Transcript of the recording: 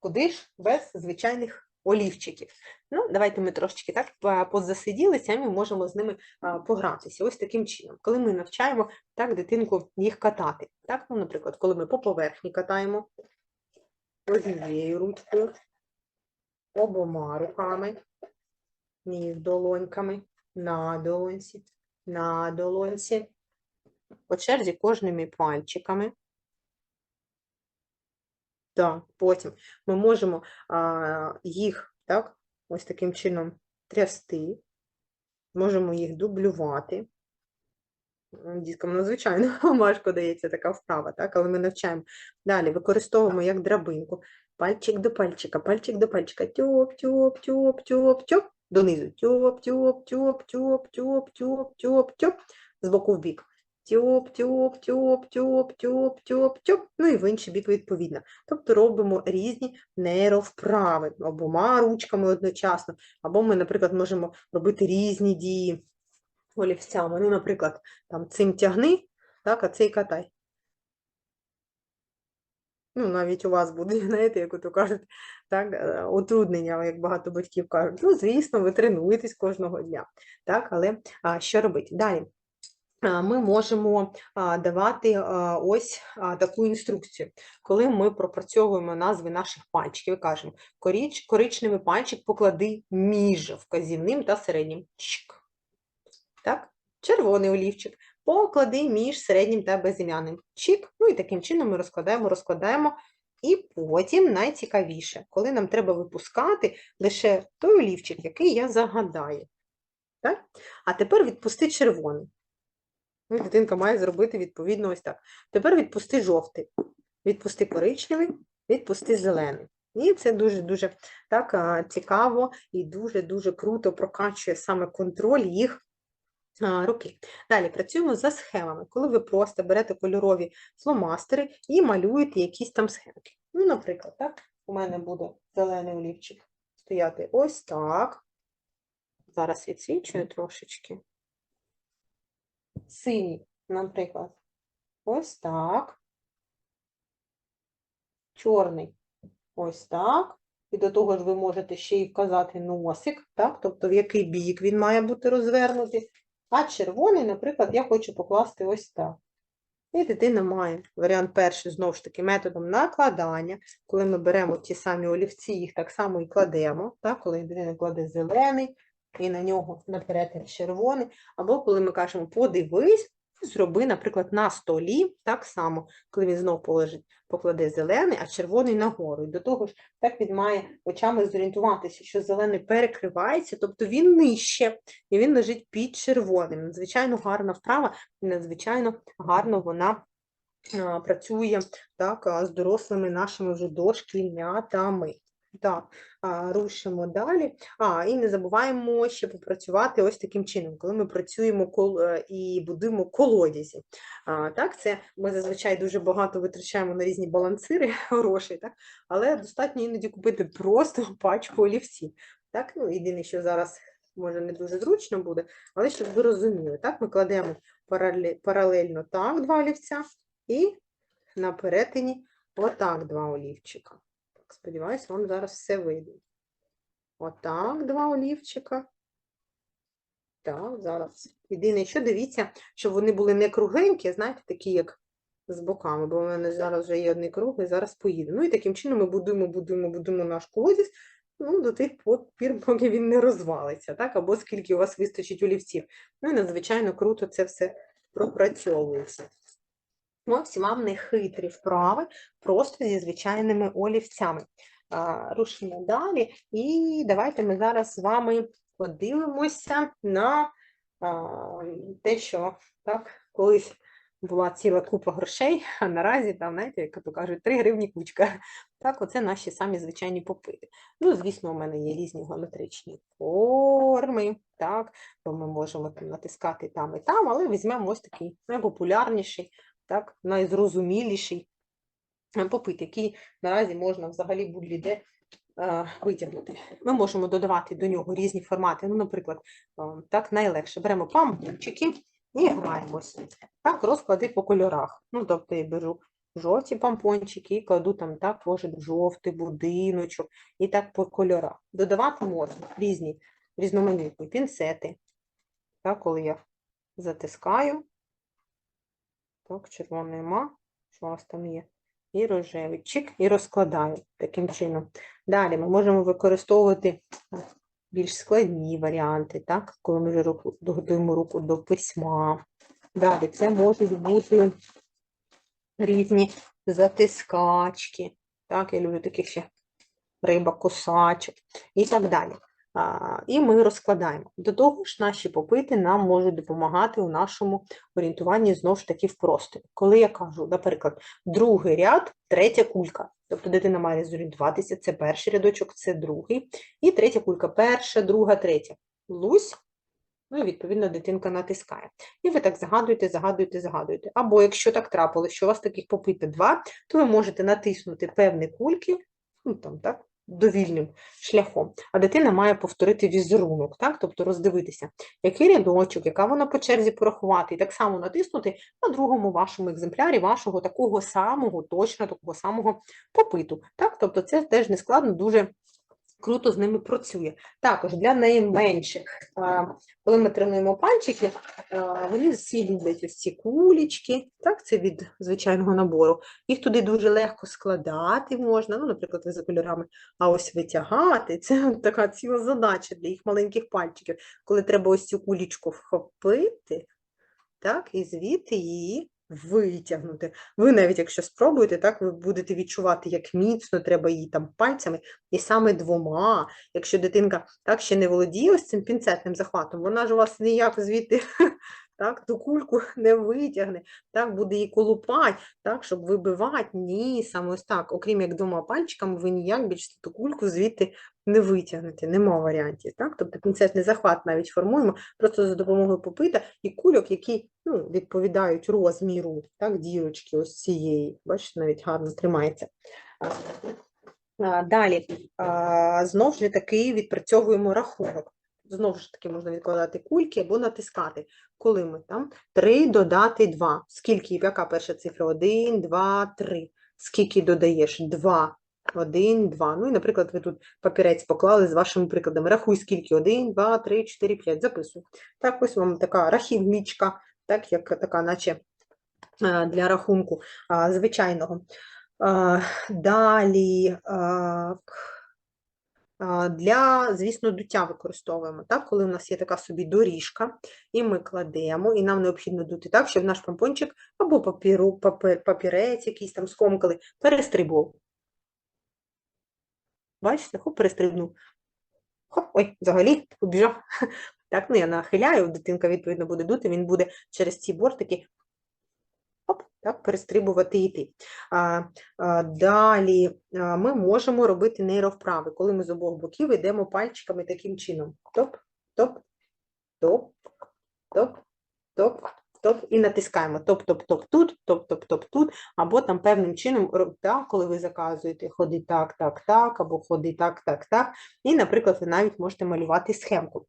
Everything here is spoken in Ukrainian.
Куди ж без звичайних олівчиків? Ну, давайте ми трошечки так позасиділися, і ми можемо з ними погратися. Ось таким чином. Коли ми навчаємо так дитинку їх катати. Так, ну, наприклад, коли ми по поверхні катаємо однією ручкою, обома руками, між долоньками, на долонці, на долонці, по черзі кожними пальчиками. Так, потім ми можемо а, їх так, ось таким чином трясти, можемо їх дублювати. Діткам надзвичайно важко дається така вправа, так, але ми навчаємо. Далі використовуємо як драбинку. Пальчик до пальчика, пальчик до пальчика. Тьоп, тьоп, тьоп, тьоп, тьоп. Донизу. Тьоп, тьоп, тьоп, тьоп, тьоп, тьоп, тьоп, тьоп. З боку в бік. Тьоп, тьоп, тьоп, тьоп, тьоп, тьоп, тьоп. Ну і в інший бік відповідно. Тобто робимо різні нейровправи обома ручками одночасно. Або ми, наприклад, можемо робити різні дії олівцями. Ну, наприклад, там цим тягни, так, а цей катай. Ну, навіть у вас буде, знаєте, як ото кажуть, так, е, утруднення, як багато батьків кажуть. Ну, звісно, ви тренуєтесь кожного дня, так, але а, що робити? Далі. Ми можемо давати ось таку інструкцію. Коли ми пропрацьовуємо назви наших пальчиків, кажемо, коричневий пальчик поклади між вказівним та середнім. Чик. Так? Червоний олівчик поклади між середнім та безім'яним. Чик. Ну і таким чином ми розкладаємо, розкладаємо. І потім найцікавіше, коли нам треба випускати лише той олівчик, який я загадаю. Так? А тепер відпусти червоний. Ну, дитинка має зробити відповідно ось так. Тепер відпусти жовтий, відпусти коричневий, відпусти зелений. І це дуже-дуже так цікаво і дуже-дуже круто прокачує саме контроль їх руки. Далі працюємо за схемами, коли ви просто берете кольорові фломастери і малюєте якісь там схемки. Ну, наприклад, так, у мене буде зелений олівчик стояти ось так. Зараз відсвічую трошечки. Синій, наприклад, ось так. Чорний ось так. І до того ж ви можете ще й вказати носик, так? Тобто в який бік він має бути розвернутий. А червоний, наприклад, я хочу покласти ось так. І дитина має варіант перший, знову ж таки, методом накладання. Коли ми беремо ті самі олівці, їх так само і кладемо. Так? Коли дитина кладе зелений, і на нього наперед червоний. Або коли ми кажемо подивись, зроби, наприклад, на столі так само, коли він знов положить, покладе зелений, а червоний нагору. І до того ж, так він має очами зорієнтуватися, що зелений перекривається, тобто він нижче, і він лежить під червоним. Надзвичайно гарна вправа, і надзвичайно гарно вона працює так, з дорослими нашими вже дошкільнятами. Так, рушимо далі. А, і не забуваємо ще попрацювати ось таким чином, коли ми працюємо кол... е, і будуємо колодязі. А, так, це ми зазвичай дуже багато витрачаємо на різні балансири грошей, так? але достатньо іноді купити просто пачку олівців. Так? Ну, єдине, що зараз може не дуже зручно буде, але щоб ви розуміли, так, ми кладемо паралельно так два олівця і на перетині отак два олівчика. Сподіваюсь, вам зараз все вийде. Отак, два олівчика. Так, зараз. Єдине, що дивіться, щоб вони були не кругленькі, знаєте, такі, як з боками, бо в мене зараз вже є одний круг, і зараз поїде. Ну і таким чином ми будуємо, будуємо, будуємо наш колодязь, ну, до тих пір, поки він не розвалиться, так, або скільки у вас вистачить олівців. Ну і надзвичайно круто це все пропрацьовується. Ось вам не хитрі вправи, просто зі звичайними олівцями. Рушимо далі, і давайте ми зараз з вами подивимося на те, що так, колись була ціла купа грошей, а наразі там, знаєте, як то кажуть, 3 гривні кучка. Так, оце наші самі звичайні попити. Ну, звісно, у мене є різні геометричні форми, так, то ми можемо там натискати там і там, але візьмемо ось такий найпопулярніший, так, найзрозуміліший е, попит, який наразі можна взагалі будь-де е, витягнути. Ми можемо додавати до нього різні формати. Ну, наприклад, е, так найлегше беремо пампчики і граємося. Так, розклади по кольорах. Ну, тобто я беру жовті помпончики і кладу там так, може, жовтий будиночок і так по кольорах. Додавати можна різні різноманітні пінцети. Так, коли я затискаю, так, червоний ма, що у вас там є, і рожевий чик, і розкладаю таким чином. Далі ми можемо використовувати більш складні варіанти, так, коли ми вже руку, готуємо руку до письма. Далі це можуть бути різні затискачки. Так, я люблю таких ще риба, кусачок і так далі. І ми розкладаємо. До того ж, наші попити нам можуть допомагати у нашому орієнтуванні знову ж таки в просторі. Коли я кажу, наприклад, другий ряд, третя кулька. Тобто дитина має зорієнтуватися, це перший рядочок, це другий. І третя кулька, перша, друга, третя. Лусь, ну і відповідно дитинка натискає. І ви так загадуєте, загадуєте, загадуєте. Або якщо так трапилось, що у вас таких попити два, то ви можете натиснути певні кульки, ну там так, довільним шляхом, а дитина має повторити візерунок, так? тобто роздивитися, який рядочок, яка вона по черзі порахувати, і так само натиснути на другому вашому екземплярі вашого такого самого, точно такого самого попиту. Так? Тобто це теж не складно, дуже круто з ними працює. Також для найменших, коли ми тренуємо пальчики, вони всі люблять ось ці кулічки, так, це від звичайного набору. Їх туди дуже легко складати можна, ну, наприклад, за кольорами, а ось витягати, це така ціла задача для їх маленьких пальчиків, коли треба ось цю кулічку вхопити, так, і звідти її витягнути. Ви навіть якщо спробуєте, так, ви будете відчувати, як міцно треба її там пальцями, і саме двома, якщо дитинка так ще не володіє ось цим пінцетним захватом, вона ж у вас ніяк звідти так, ту кульку не витягне, так, буде її колупати, так, щоб вибивати. Ні, саме ось так, окрім як двома пальчиками, ви ніяк більше ту кульку звідти не витягнете, нема варіантів. Так? Тобто пінцетний захват навіть формуємо просто за допомогою попита і кульок, які ну, відповідають розміру, так, дірочки ось цієї. Бачите, навіть гарно тримається. Далі, а, знов ж таки відпрацьовуємо рахунок. Знову ж таки можна відкладати кульки або натискати. Коли ми там 3 додати 2. Скільки, яка перша цифра? 1, 2, 3. Скільки додаєш? 2. 1, 2. Ну і, наприклад, ви тут папірець поклали з вашими прикладами. Рахуй, скільки 1, 2, 3, 4, 5. Записуй. Так, ось вам така рахівничка, так, як така, наче е, для рахунку звичайного. Далі. Для, звісно, дуття використовуємо, так? коли у нас є така собі доріжка, і ми кладемо, і нам необхідно дути так, щоб наш помпончик або папіру, папір, папірець якийсь там скомкали, перестрибував. Бачите, хоп, перестрибнув. Хоп, ой, взагалі побіжав. Так, ну я нахиляю, дитинка, відповідно, буде дути, він буде через ці бортики так, перестрибувати йти. А, а, далі а, ми можемо робити нейровправи, коли ми з обох боків йдемо пальчиками таким чином. Топ, топ, топ, топ, топ, топ, і натискаємо топ-топ-топ тут, топ-топ-топ тут, або там певним чином, так, коли ви заказуєте, ходи так, так, так, або ходи так, так, так. І, наприклад, ви навіть можете малювати схемку.